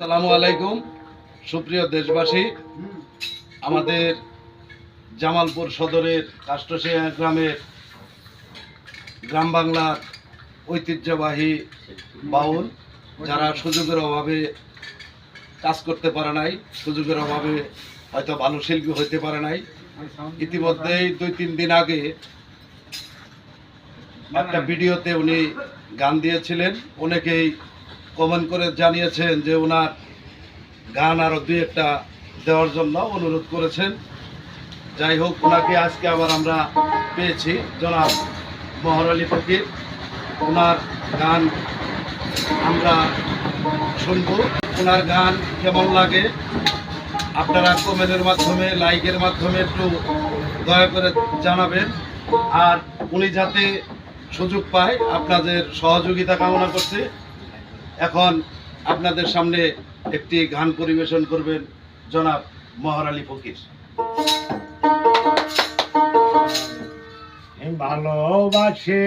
আসসালামু আলাইকুম। সুপ্রিয় দেশবাসী, আমাদের জামালপুর সদরের কাষ্টশিয়া গ্রামের গ্রাম বাংলার ঐতিহ্যবাহী বাউল, যারা সুযোগের অভাবে কাজ করতে পারে নাই, সুযোগের অভাবে হয়তো ভালো শিল্পী হইতে পারে নাই। ইতিমধ্যেই দুই, তিন দিন আগে একটা ভিডিওতে উনি গান দিয়েছিলেন। অনেকেই কমেন্ট করে জানিয়েছেন যে ওনার গান আরও দুই একটা দেওয়ার জন্য অনুরোধ করেছেন। যাই হোক, ওনাকে আজকে আবার আমরা পেয়েছি। জনাব মহর আলী ফকির, ওনার গান আমরা শুনব। ওনার গান কেমন লাগে? আপনারা কমেন্টের মাধ্যমে, লাইকের মাধ্যমে একটু দয়া করে জানাবেন। আর উনি যাতে সুযোগ পায়, আপনাদের সহযোগিতা কামনা করছে। এখন আপনাদের সামনে একটি গান পরিবেশন করবেন জনাব মহর আলী ফকির ভালোবাসে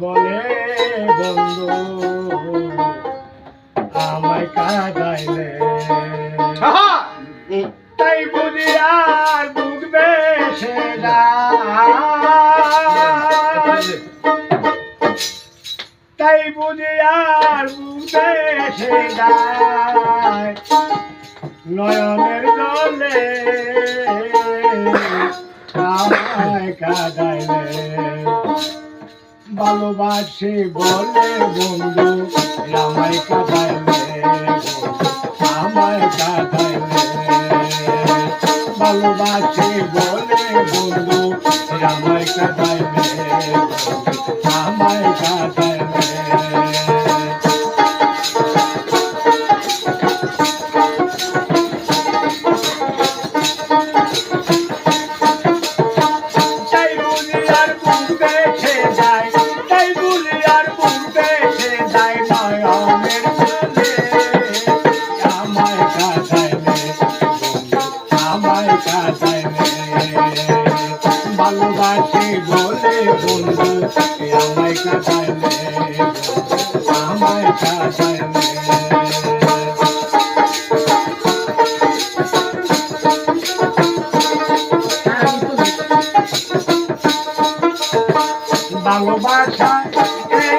বলে বন্ধু আমায় কাঁদাইলে তাই বুঝি আর বুঝবে সে বুঝি আর বুঝবে সে যায় নয়নের জলে। আমায় কাঁদাইলে ভালোবাসি বলে বন্ধু, আমায় কাঁদাইলে আমায় কাঁদাইলে ভালোবাসি বলে বন্ধু, আমায় কাঁদাইলে আমায় কাঁদাইলে ভালোবাসি বলে বন্ধু আমায় কাঁদাইলে আমায় কাঁদাইলে ভালোবাসা এই